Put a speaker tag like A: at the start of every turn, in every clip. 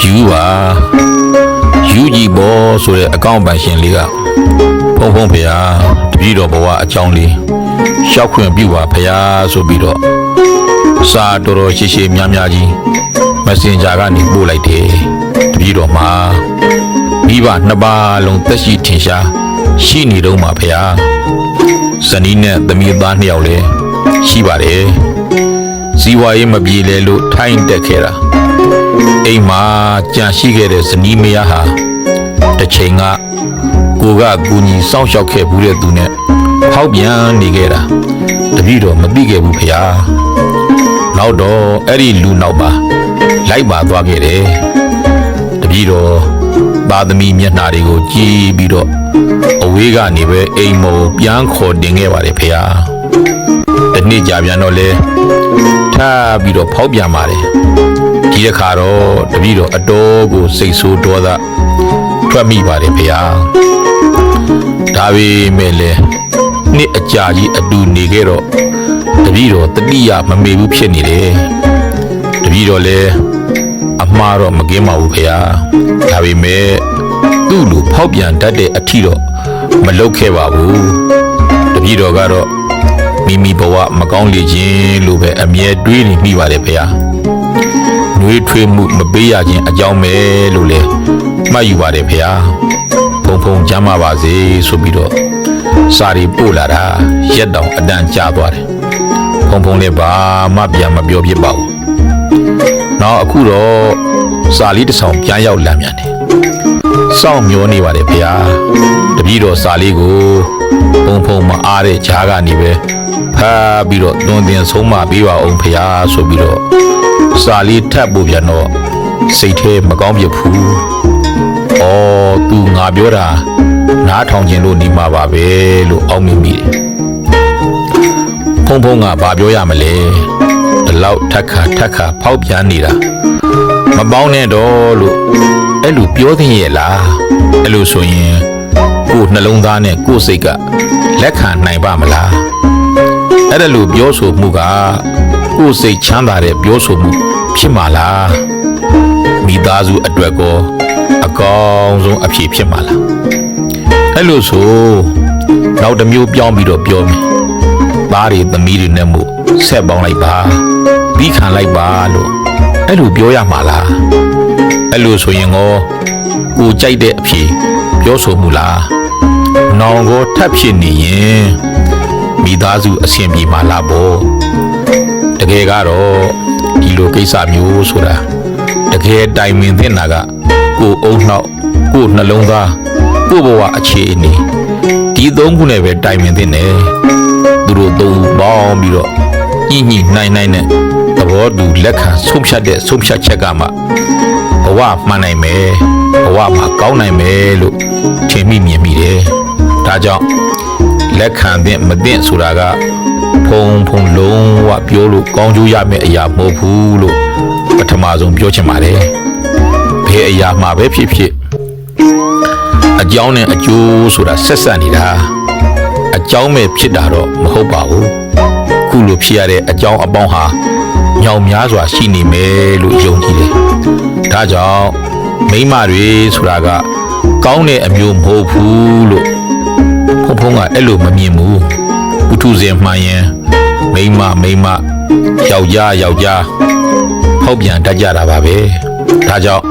A: ယူပါယူကြည့်ပေါ်ဆိုတဲ့အကောင့်ပန်ရှင်လေးကဖုံဖုံဖေဟာတပည့်တော်ဘဝအကြောင်းလေးရှောက်ခွင့်ပြုပါဖေဟာဆိုပြီးတော့စာတော်တော်ရှိရှိများများကြီး messenger ကနေပို့လိုက်တယ်တပည့်တော်မှာမိဘနှစ်ပါးလုံးသက်ရှိထင်ရှားရှိနေတော့မှာဖေဟာဇနီးနဲ့သမီးသားနှစ်ယောက်လည်းရှိပါတယ်ဇီဝရေးမပြေလဲလို့ထိုင်းတက်ခဲ့တာ အိမ်မှာကြံရှိခဲ့တဲ့ဇနီးမယားဟာတစ်ချိန်ကကိုကကူညီစောင့်ရှောက်ခဲ့ဘူးတဲ့သူနဲ့ဟောက်ပြန်နေခဲ့တာတပည့်တော်မသိခဲ့ဘူးဖေဟာနောက်တော့အဲ့ဒီလူနောက်ပါလိုက်ပါသွားခဲ့တယ်တပည့်တော်သားသမီးမျက်နှာတွေကိုကြည့်ပြီးတော့အဝေးကနေပဲအိမ်မောပြန်ခေါ်တင်ခဲ့ပါတယ်ဖေဟာတနေ့ကြာပြန်တော့လဲထားပြီးတော့ဖောက်ပြန်ပါတယ် ဒီတစ်ခါတော့တပည့်တော်အတော်ကိုစိတ်ဆိုးဒေါသထွက်မိပါတယ်ဖေဟာဒါပေမဲ့လေနှစ်အကြာကြီးအတူနေခဲ့တော့တပည့်တော်တတိယမမေဘူးဖြစ်နေတယ်တပည့်တော်လည်းအမှားတော့မကင်းပါဘူးဖေဟာဒါပေမဲ့သူ့လိုဖောက်ပြန်တတ်တဲ့အထီတော့မလုပ်ခဲ့ပါဘူးတပည့်တော်ကတော့မိမိဘဝမကောင်းလေခြင်းလို့ပဲအမြဲတွေးနေမိပါတယ်ဖေဟာ။ နှွေးထွေးမှုမပေးရခြင်းအကြောင်းပဲလို့လေမှတ်ယူပါတယ်ဖေဟာ။ဖုံဖုံချမ်းသာပါစေဆိုပြီးတော့စာရီပို့လာတာရက်တောင်အတန်ကြာသွားတယ်။ဖုံဖုံလည်းဘာမှပြန်မပြောပြပါဘူး။နောက်အခုတော့စာလေးတစ်ဆောင်ပြန်ရောက်လာမြန်တယ်။စောင့်မျောနေပါတယ်ဖေဟာ။တပည့်တော်စာလေးကိုဖုံဖုံမအားတဲ့ဈာကနေပဲဖားပြီးတော့တွင်တင်ဆုံးမပေးပါအောင်ဖေဟာဆိုပြီးတော့ စာလေးထပ်ဖို့ပြန်တော့စိတ်ထဲမကောင်းပြဘူး။အော် तू ငါပြောတာနားထောင်ခြင်းလို့နေမှာပါပဲလို့အောက်မိမိတယ်။ဖုံဖုံကဘာပြောရမလဲ။ဒီလောက်ထက်ခါထက်ခါဖောက်ပြန်နေတာမပေါင်းနဲ့တော့လို့အဲ့လိုပြောသင့်ရဲ့လား။အဲ့လိုဆိုရင်ကိုယ်နှလုံးသားနဲ့ကိုယ်စိတ်ကလက်ခံနိုင်ပါမလား။အဲ့ဒါလိုပြောဆိုမှုကကိုယ်စိတ်ချမ်းသာတဲ့ပြောဆိုမှု ဖြစ်မှာလား။မိသားစုအတွက်ကောအကောင်းဆုံးအဖြစ်ဖြစ်မှာလား။အဲ့လိုဆိုနောက်တစ်မျိုးပြောင်းပြီးတော့ပြောမယ်။သားတွေသမီးတွေနဲ့မို့ဆက်ပေါင်းလိုက်ပါ။ပြီးခံလိုက်ပါလို့အဲ့လိုပြောရမှာလား။အဲ့လိုဆိုရင်ကောကိုကြိုက်တဲ့အဖြစ်ပြောဆိုမှုလား။နောင်ကိုထပ်ဖြစ်နေရင်မိသားစုအဆင်ပြေမှာလားပေါ့တကယ်ကတော့ဒီ လိုကိစ္စမျိုးဆိုတာတကယ်တိုင်ပင်သင့်တာကကိုယ်အုံနှောက်ကိုယ်နှလုံးသားကိုယ်ဘဝအခြေအနေဒီသုံးခုနဲ့ပဲတိုင်ပင်သင့်တယ်သူတို့သုံးဦးပေါင်းပြီးတော့ညှိညှိနှိုင်းနှိုင်းနဲ့သဘောတူလက်ခံဆုံးဖြတ်တဲ့ဆုံးဖြတ်ချက်ကမှဘဝမှန်နိုင်မယ်ဘဝမှာကောင်းနိုင်မယ်လို့ထင်မိမြင်မိတယ်ဒါကြောင့်လက်ခံသင့်မသင့်ဆိုတာက ဖုံဖုံလုံးဝပြောလို့ကောင်းကျိုးရမယ့်အရာမဟုတ်ဘူးလို့ပထမဆုံးပြောချင်ပါတယ်။ဘယ်အရာမှာပဲဖြစ်ဖြစ်အကြောင်းနဲ့အကျိုးဆိုတာဆက်ဆက်နေတာအကြောင်းပဲဖြစ်တာတော့မဟုတ်ပါဘူး။ခုလိုဖြစ်ရတဲ့အကြောင်းအပေါင်းဟာညောင်များစွာရှိနေမယ်လို့ယုံကြည်တယ်။ဒါကြောင့်မိန်းမတွေဆိုတာကကောင်းတဲ့အမျိုးမဟုတ်ဘူးလို့ဖုံဖုံကအဲ့လိုမမြင်ဘူး ဥထုဇဉ်မှန်ရင်မိန်းမမိန်းမယောက်ျားယောက်ျားဖောက်ပြန်တတ်ကြတာပါပဲဒါကြောင့်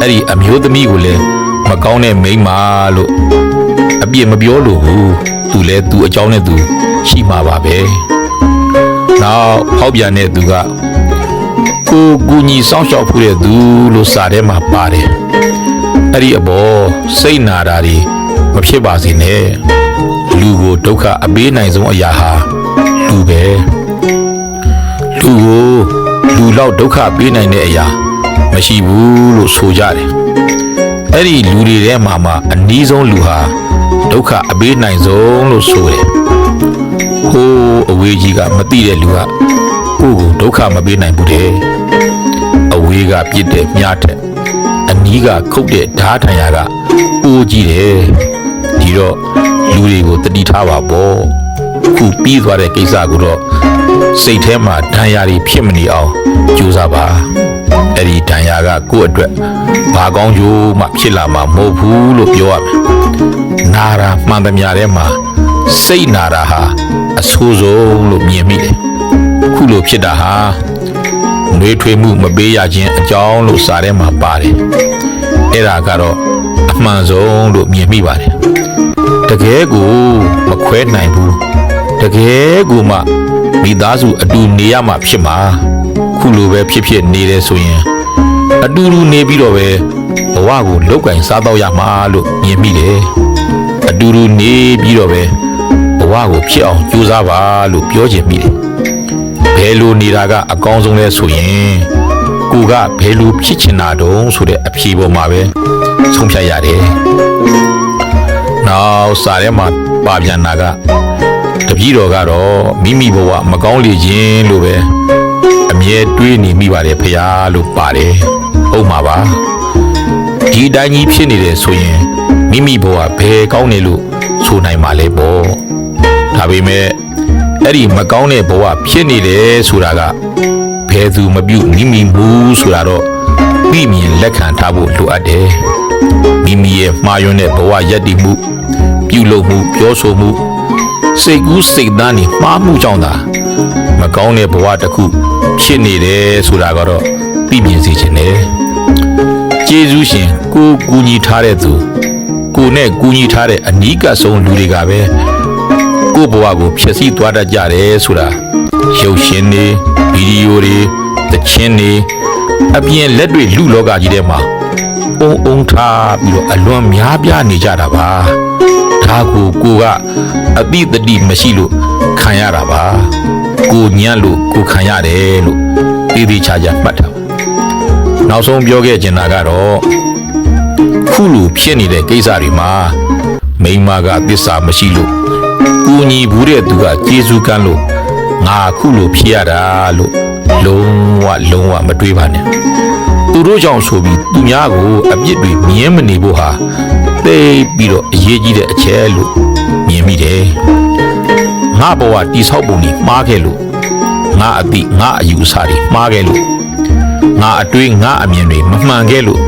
A: အဲ့ဒီအမျိုးသမီးကိုလည်းမကောင်းတဲ့မိန်းမလို့အပြစ်မပြောလို့ဘူးသူလည်းသူအကြောင်းနဲ့သူရှိမှာပါပဲနောက်ဖောက်ပြန်တဲ့သူကကိုကူညီစောင့်ရှောက်ဖို့တဲ့သူလို့စာထဲမှာပါတယ်အဲ့ဒီအပေါ်စိတ်နာတာတွေ မဖြစ်ပါစေနဲ့လူကိုဒုက္ခအပေးနိုင်ဆုံးအရာဟာလူပဲလူကိုလူလောက်ဒုက္ခပေးနိုင်တဲ့အရာမရှိဘူးလို့ဆိုကြတယ်အဲ့ဒီလူတွေထဲမှာမှအနည်းဆုံးလူဟာဒုက္ခအပေးနိုင်ဆုံးလို့ဆိုတယ်ဟိုးအဝေးကြီးကမသိတဲ့လူကကိုယ့်ကိုဒုက္ခမပေးနိုင်ဘူးတဲ့အဝေးကပြစ်တဲ့မြားတဲ့အနီးကခုတ်တဲ့ဓားထံရကအိုးကြီးတယ် ဒီတော့လူတွေကိုတတိထားပါပေါ့ခုပြီးသွားတဲ့ကိစ္စကိုတော့စိတ်ထဲမှာဒဏ်ရာတွေဖြစ်မနေအောင်ကြိုးစားပါအဲ့ဒီတန်ရာကကိုယ့်အတွက်ဘာကောင်းကျိုးမှဖြစ်လာမှာမဟုတ်ဘူးလို့ပြောရမယ်နာရာမှန်သမျှထဲမှာစိတ်နာရာဟာအဆိုးဆုံးလို့မြင်မိတယ်ခုလိုဖြစ်တာဟာနှွေးထွေးမှုမပေးရခြင်းအကြောင်းလို့စာထဲမှာပါတယ်အဲ့ဒါကတော့အမှန်ဆုံးလို့မြင်မိပါတယ် တကယ်ကိုမခွဲနိုင်ဘူးတကယ်ကိုမှမိသားစုအတူနေရမှာဖြစ်မှာခုလိုပဲဖြစ်ဖြစ်နေတယ်ဆိုရင်အတူတူနေပြီးတော့ပဲဘဝကိုလောက်ကင်စားတော့ရမှာလို့မြင်မိတယ်အတူတူနေပြီးတော့ပဲဘဝကိုဖြစ်အောင်ကြိုးစားပါလို့ပြောချင်မိတယ်ဘယ်လိုနေတာကအကောင်းဆုံးလဲဆိုရင်ကိုကဘယ်လိုဖြစ်ချင်တာတုံးဆိုတဲ့အဖြေပေါ်မှာပဲဆုံးဖြတ်ရတယ် နောက်စာထဲမှာပါပြန်တာကတပည့်တော်ကတော့မိမိဘဝမကောင်းလေခြင်းလို့ပဲအမြဲတွေးနေမိပါတယ်ဖရာလို့ပါတယ်ဟုတ်မှာပါဒီအတိုင်းကြီးဖြစ်နေတယ်ဆိုရင်မိမိဘဝဘယ်ကောင်းနေလို့ဆိုနိုင်မှာလဲပေါ့ဒါပေမဲ့အဲ့ဒီမကောင်းတဲ့ဘဝဖြစ်နေတယ်ဆိုတာကဘယ်သူမပြုတ်မိမိမူဆိုတာတော့ပြီးမြင်လက်ခံထားဖို့လိုအပ်တယ် မိမိရဲ့မှားယွင်းတဲ့ဘဝရည်တည်မှုပြုလုပ်မှုပြောဆိုမှုစိတ်ကူးစိတ်သားနေမှားမှုကြောင့်သာမကောင်းတဲ့ဘဝတစ်ခုဖြစ်နေတယ်ဆိုတာကတော့သိမြင်စေချင်တယ်။ကျေးဇူးရှင်ကိုကူညီထားတဲ့သူကိုနဲ့ကူညီထားတဲ့အနီးကပ်ဆုံးလူတွေကပဲကိုဘဝကိုဖျက်ဆီးသွားတတ်ကြတယ်ဆိုတာရုပ်ရှင်တွေဗီဒီယိုတွေသချင်းတွေအပြင်လက်တွေလူလောကကြီးထဲမှာ အုံအုံထားပြီးတော့အလွန်များပြားနေကြတာပါ။ဒါကိုကိုကအတိတတိမရှိလို့ခံရတာပါကိုညံ့လို့ကိုခံရတယ်လို့သေးသေးချာချာမှတ်ထားပါနောက်ဆုံးပြောခဲ့ချင်တာကတော့ခုလိုဖြစ်နေတဲ့ကိစ္စတွေမှာမိန်းမကသစ္စာမရှိလို့ကူညီဘူးတဲ့သူကကျေးဇူးကမ်းလို့ငါခုလိုဖြစ်ရတာလို့လုံးဝလုံးဝမတွေးပါနဲ့သူ တို့ကြောင့်ဆိုပြီးသူများကိုအပြစ်တွေမြင်မနေဖို့ဟာသိပြီးတော့အရေးကြီးတဲ့အချက်လို့မြင်မိတယ်။ငါဘဝတိဆောက်ပုံကြီးမှားခဲ့လို့ငါအတိငါအယူအဆတွေမှားခဲ့လို့ငါအတွေးငါအမြင်တွေမမှန်ခဲ့လို့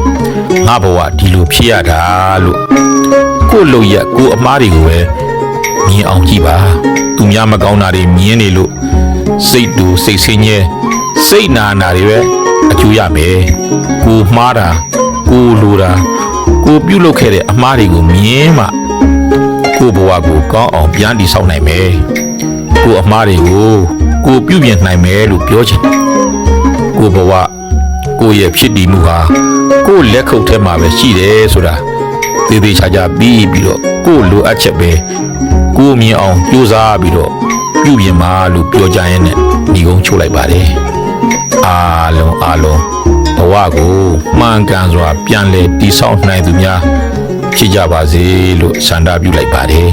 A: ငါဘဝဒီလိုဖြစ်ရတာလို့ကိုယ့်လုံရကိုယ်အမားတွေကိုပဲမြင်အောင်ကြည့်ပါသူများမကောင်းတာတွေမြင်နေလို့စိတ်တူစိတ်ဆင်းရဲစိတ်နာနာတွေပဲအ ကျိုးရမယ်ကိုမှားတာကိုလိုတာကိုပြုတ်လုပ်ခဲ့တဲ့အမှားတွေကိုမြင်မှကိုဘဝကိုကောင်းအောင်ပြန်တည်ဆောက်နိုင်မယ်ကိုအမှားတွေကိုကိုပြုပြင်နိုင်မယ်လို့ပြောချင်တယ်ကိုဘဝကိုရဲ့ဖြစ်တည်မှုဟာကိုလက်ခုပ်ထဲမှာပဲရှိတယ်ဆိုတာသေသေးချာချာပြီးပြီးတော့ကိုလိုအပ်ချက်ပဲကိုမြင်အောင်ကြိုးစားပြီးတော့ပြုပြင်ပါလို့ပြောကြရင်လည်းညီကုန်းချိုးလိုက်ပါတယ် အားလုံးအားလုံးဘဝကိုမှန်ကန်စွာ ပြန်လည်တည်ဆောက်နိုင်သူများဖြစ်ကြပါစေလို့ဆန္ဒပြုလိုက်ပါတယ်